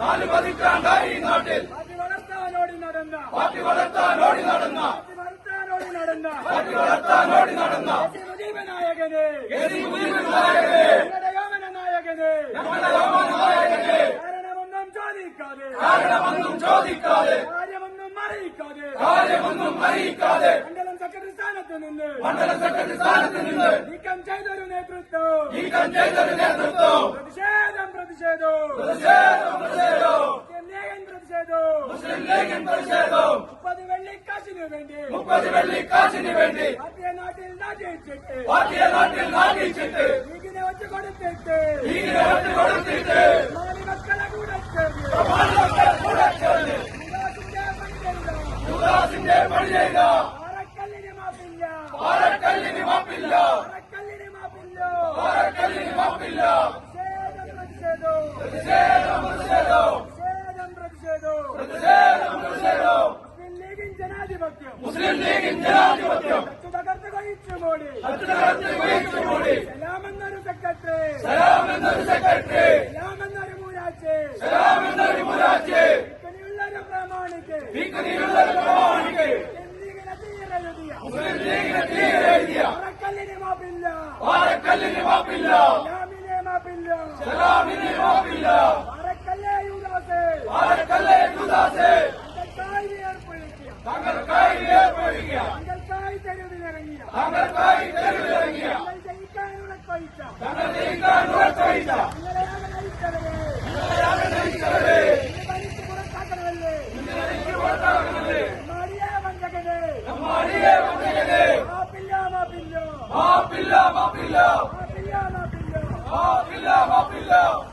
നാല് പതിറ്റാണ്ടായി ഈ നാട്ടിൽ പാർട്ടി വളർത്താനോടി നടന്ന. പാർട്ടി വളർത്താനോടി നടന്ന. പാർട്ടി വളർത്താനോടി നടന്ന പാർട്ടി വളർത്താനോടി നടന്ന നായകനെ നായകനെ പ്രതിഷേധം പ്രതിഷേധം പ്രതിഷേധം പ്രതിഷേധം മുസ്ലിം ലീഗൻ പ്രതിഷേധം മുസ്ലിം ലീഗിൻ പ്രതിഷേധം മുപ്പത് വെള്ളിക്കാശിന് വേണ്ടി മുപ്പത് വെള്ളിക്കാശിന് വേണ്ടി പാർട്ടിയെ നാട്ടിൽ നാട്ടിച്ചിട്ട് പാർട്ടിയെ നാട്ടിൽ നാട്ടിച്ചിട്ട് ലീഗിനെ വെച്ച് കൊടുത്തിട്ട് ലീഗിനെ ഒറ്റ കൊടുത്തിട്ട് മക്കളെ കൂടെ ചേർന്ന് പ്രമാണികളെ കൂടെ ചേർന്ന് യുവരാജിന്റെ പണി പാറക്കല്ലിന് മാപ്പില്ല പാറക്കല്ലിന് മാപ്പില്ല പാറക്കല്ലിന് മാപ്പില്ല മുസ്ലിം ലീഗിൻ ജനാധിപത്യം മോഡി സലാമെന്നൊരു സെക്രട്ടറി സലാമെന്നൊരു സെക്രട്ടറി സലാമെന്നൊരു മൂരാച്ചേ സലാമെന്നൊരു മൂരാച്ചേ ഇക്കനിയുള്ളൊരു പ്രമാണിക്ക് ഇക്കനിയുള്ളൊരു പ്രമാണിക്ക് മുസ്ലിം ലീഗിന് തീരെഴുതിയ വാരക്കല്ലിന് മാപ്പില്ല വാരക്കല്ലിന് മാപ്പില്ല செலாமினி மாபில்லா அரக்கல்லே யூதாசே அரக்கல்லே யூதாசே തങ്ങൾ കായി ഏർപ്പെടുക തങ്ങൾക്കായി തെരുവിലിറങ്ങിയ തങ്ങൾക്കായി തെരുവിലിറങ്ങിയ തങ്ങൾ ജയിക്കാൻ ഉറച്ചയിച്ച മാപ്പില്ല. മാപ്പില്ല മാപ്പില്ല. മാപ്പില്ല മാപ്പില്ല. Go!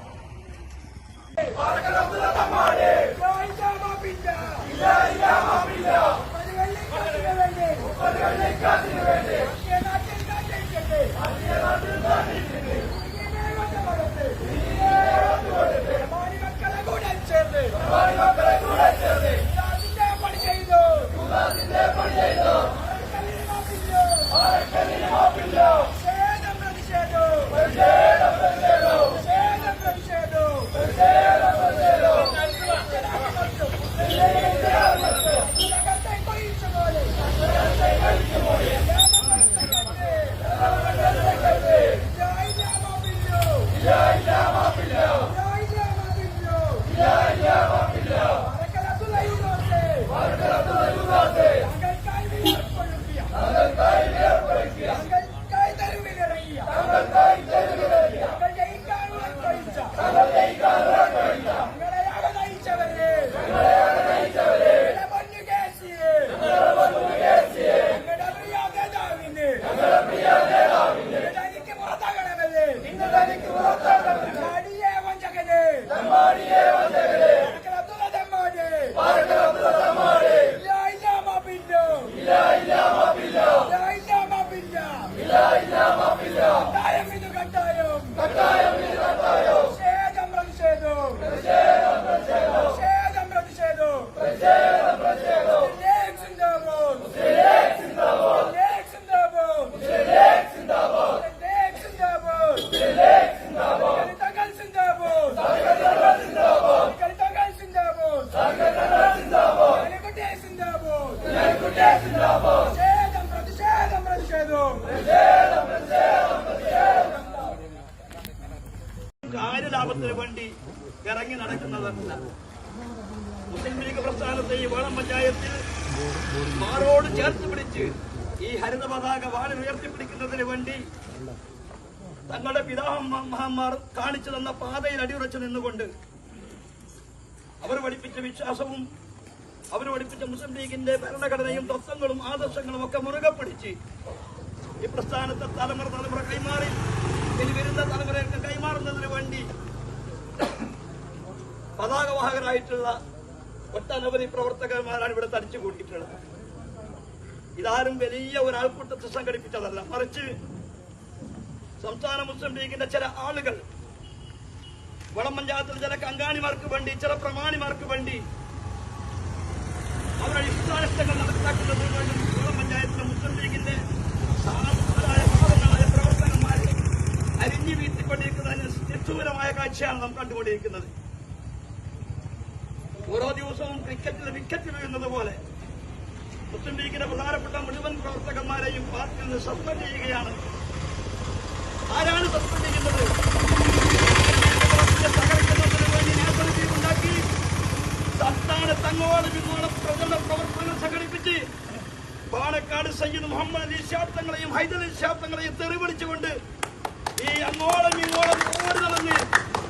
കാര്യലാഭത്തിന് വേണ്ടി ഇറങ്ങി നടക്കുന്നതല്ല. മുസ്ലിം ലീഗ് പ്രസ്ഥാനത്തെ ഈ വേളം പഞ്ചായത്തിൽ മാറോട് ചേർത്ത് പിടിച്ച് ഈ ഹരിത പതാക വാളിൽ ഉയർത്തിപ്പിടിക്കുന്നതിന് വേണ്ടി തങ്ങളുടെ പിതാമഹന്മാർ കാണിച്ചു തന്ന പാതയിൽ അടിയുറച്ച് നിന്നുകൊണ്ട് അവർ പഠിപ്പിച്ച വിശ്വാസവും അവർ പഠിപ്പിച്ച മുസ്ലിം ലീഗിന്റെ ഭരണഘടനയും തത്വങ്ങളും ആദർശങ്ങളും ഒക്കെ മുറുകെ പിടിച്ച് ഈ പ്രസ്ഥാനത്തെ തലമുറ തലമുറ കൈമാറി ഇനി വരുന്ന തലമുറയൊക്കെ കൈമാറുന്നതിന് വേണ്ടി പതാകവാഹകരായിട്ടുള്ള ഒട്ടനവധി പ്രവർത്തകന്മാരാണ് ഇവിടെ തടിച്ചു കൂട്ടിയിട്ടുള്ളത് ഇതാരും വലിയ ഒരു ആൾക്കൂട്ടത്തെ സംഘടിപ്പിച്ചതല്ല. മറിച്ച് സംസ്ഥാന മുസ്ലിം ലീഗിന്റെ ചില ആളുകൾ വളം പഞ്ചായത്തിലെ ചില കങ്കാണിമാർക്ക് വേണ്ടി ചില പ്രമാണിമാർക്ക് വേണ്ടി അവരുടെ ഇഷ്ടാനിഷ്ടങ്ങൾ നടപ്പിലാക്കുന്നതിന് വേണ്ടി വളം പഞ്ചായത്തിലെ മുസ്ലിം ലീഗിന്റെ പാവങ്ങളായ പ്രവർത്തകന്മാരെ അരിഞ്ഞു വീഴ്ത്തിക്കൊണ്ടിരിക്കുന്നതിന് നിഷ്ഠൂരമായ കാഴ്ചയാണ് നാം കണ്ടുകൊണ്ടിരിക്കുന്നത്. ഓരോ ദിവസവും ക്രിക്കറ്റിൽ വിക്കറ്റ് വീഴുന്നത് പോലെ മുസ്ലിം ലീഗിന്റെ പ്രധാനപ്പെട്ട മുഴുവൻ പ്രവർത്തകന്മാരെയും പാർട്ടിയിൽ നിന്ന് സസ്പെൻഡ് ചെയ്യുകയാണ്. ആരാണ് സസ്പെൻഡ് ചെയ്യുന്നത്? തകർക്കുന്നതിന് വേണ്ടി നേതൃത്വം ഉണ്ടാക്കി. സംസ്ഥാനത്ത് അങ്ങോളം ഇങ്ങോളം പ്രചരണ പ്രവർത്തനങ്ങൾ സംഘടിപ്പിച്ച് പാലക്കാട് സയ്യിദ് മുഹമ്മദ് അലി ശാബ്ദങ്ങളെയും ഹൈദർ അലി ശാബ്ദങ്ങളെയും തെറിവിളിച്ചുകൊണ്ട് ഈ അങ്ങോളം ഇങ്ങോളം ഓടി നടന്ന്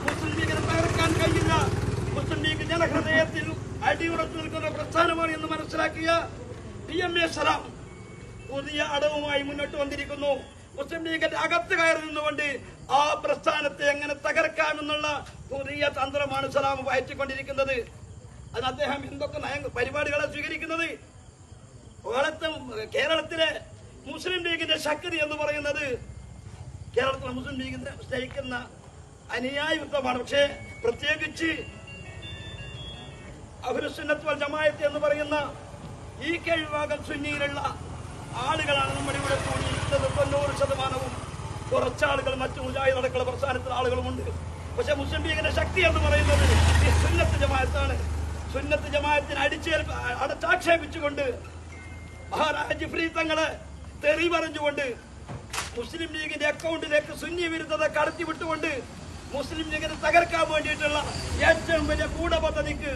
മുസ്ലിം ലീഗിനെ തകർക്കാൻ കഴിയില്ല മുസ്ലിം ലീഗ് ജനഹൃദയത്തിൽ അടിയുറച്ചു നിൽക്കുന്ന എന്ന് മനസ്സിലാക്കിയ ടി എം എ സലാം പുതിയ അടവുമായി മുന്നോട്ട് വന്നിരിക്കുന്നു. മുസ്ലിം ലീഗിന്റെ അകത്ത് കയറി നിന്നുകൊണ്ട് ആ പ്രസ്ഥാനത്തെ എങ്ങനെ തകർക്കാമെന്നുള്ള പുതിയ തന്ത്രമാണ് സലാം വയറ്റിക്കൊണ്ടിരിക്കുന്നത്. അത് അദ്ദേഹം എന്തൊക്കെ നയ പരിപാടികളെ സ്വീകരിക്കുന്നത്? കേരളത്തെ കേരളത്തിലെ മുസ്ലിം ലീഗിന്റെ ശക്തി എന്ന് പറയുന്നത് കേരളത്തിലെ മുസ്ലിം ലീഗിനെ സ്നേഹിക്കുന്ന അനുയായി യുദ്ധമാണ് പക്ഷേ പ്രത്യേകിച്ച് അഹുലുസുന്നത്ത് വൽ ജമായത്ത് എന്ന് പറയുന്ന ഈ കീഴ്ഭാഗം സുന്നിയിലുള്ള ആളുകളാണ് നമ്മുടെ ഇവിടെ കൂടിയിരിക്കുന്നത്. തൊണ്ണൂറ് ശതമാനവും കുറച്ചാളുകൾ മറ്റു മുജാഹിദ് അടക്കള പ്രസ്ഥാനത്തിലെ ആളുകളുമുണ്ട്. പക്ഷെ മുസ്ലിം ലീഗിന്റെ ശക്തി എന്ന് പറയുന്നത് ഈ സുന്നത്ത് ജമായത്താണ് സുന്നത്ത് ജമായത്തിന് അടിച്ചേൽപ്പ് അടച്ചാക്ഷേപിച്ചുകൊണ്ട് മഹാരാജ ജിഫ്രി തങ്ങളെ തെറി പറഞ്ഞുകൊണ്ട് മുസ്ലിം ലീഗിന്റെ അക്കൗണ്ടിലേക്ക് സുന്നി വിരുദ്ധത കടത്തി വിട്ടുകൊണ്ട് മുസ്ലിം ലീഗിനെ തകർക്കാൻ വേണ്ടിയിട്ടുള്ള ഏറ്റവും വലിയ ഗൂഢപദ്ധതിക്ക്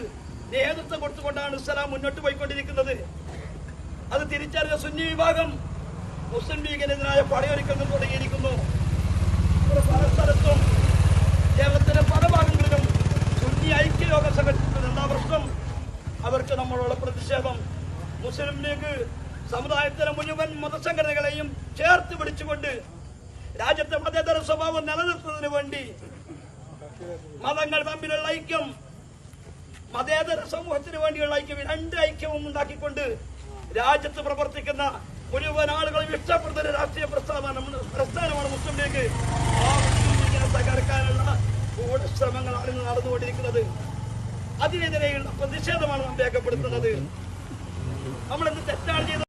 നേതൃത്വം കൊടുത്തുകൊണ്ടാണ് ഇസ്ലാം മുന്നോട്ട് പോയിക്കൊണ്ടിരിക്കുന്നത്. അത് തിരിച്ചറിഞ്ഞ സുന്നി വിഭാഗം മുസ്ലിം ലീഗിനെതിരായ പടയൊരുക്കങ്ങൾ തുടങ്ങിയിരിക്കുന്നു. പല സ്ഥലത്തും കേരളത്തിലെ പല ഭാഗങ്ങളിലും സുന്നി ഐക്യയോഗ സംഘടിപ്പിക്കുന്നത് എന്താ പ്രശ്നം അവർക്ക് നമ്മളോട് പ്രതിഷേധം. മുസ്ലിം ലീഗ് സമുദായത്തിലെ മുഴുവൻ മതസംഘടനകളെയും ചേർത്ത് പിടിച്ചുകൊണ്ട് രാജ്യത്തെ മതേതര സ്വഭാവം നിലനിർത്തുന്നതിന് വേണ്ടി മതങ്ങൾ തമ്മിലുള്ള ഐക്യം മതേതര സമൂഹത്തിന് വേണ്ടിയുള്ള ഐക്യം രണ്ട് ഐക്യവും ഉണ്ടാക്കിക്കൊണ്ട് രാജ്യത്ത് പ്രവർത്തിക്കുന്ന മുഴുവൻ ആളുകളും ഇഷ്ടപ്പെടുന്ന രാഷ്ട്രീയ പ്രസ്ഥാനമാണ് പ്രസ്ഥാനമാണ് മുസ്ലിം ലീഗ്. തകർക്കാനുള്ള ശ്രമങ്ങളാണ് ഇന്ന് നടന്നുകൊണ്ടിരിക്കുന്നത്. അതിനെതിരെയുള്ള പ്രതിഷേധമാണ് നാം രേഖപ്പെടുത്തുന്നത്. നമ്മൾ എന്ത് തെറ്റാണ് ചെയ്തത്.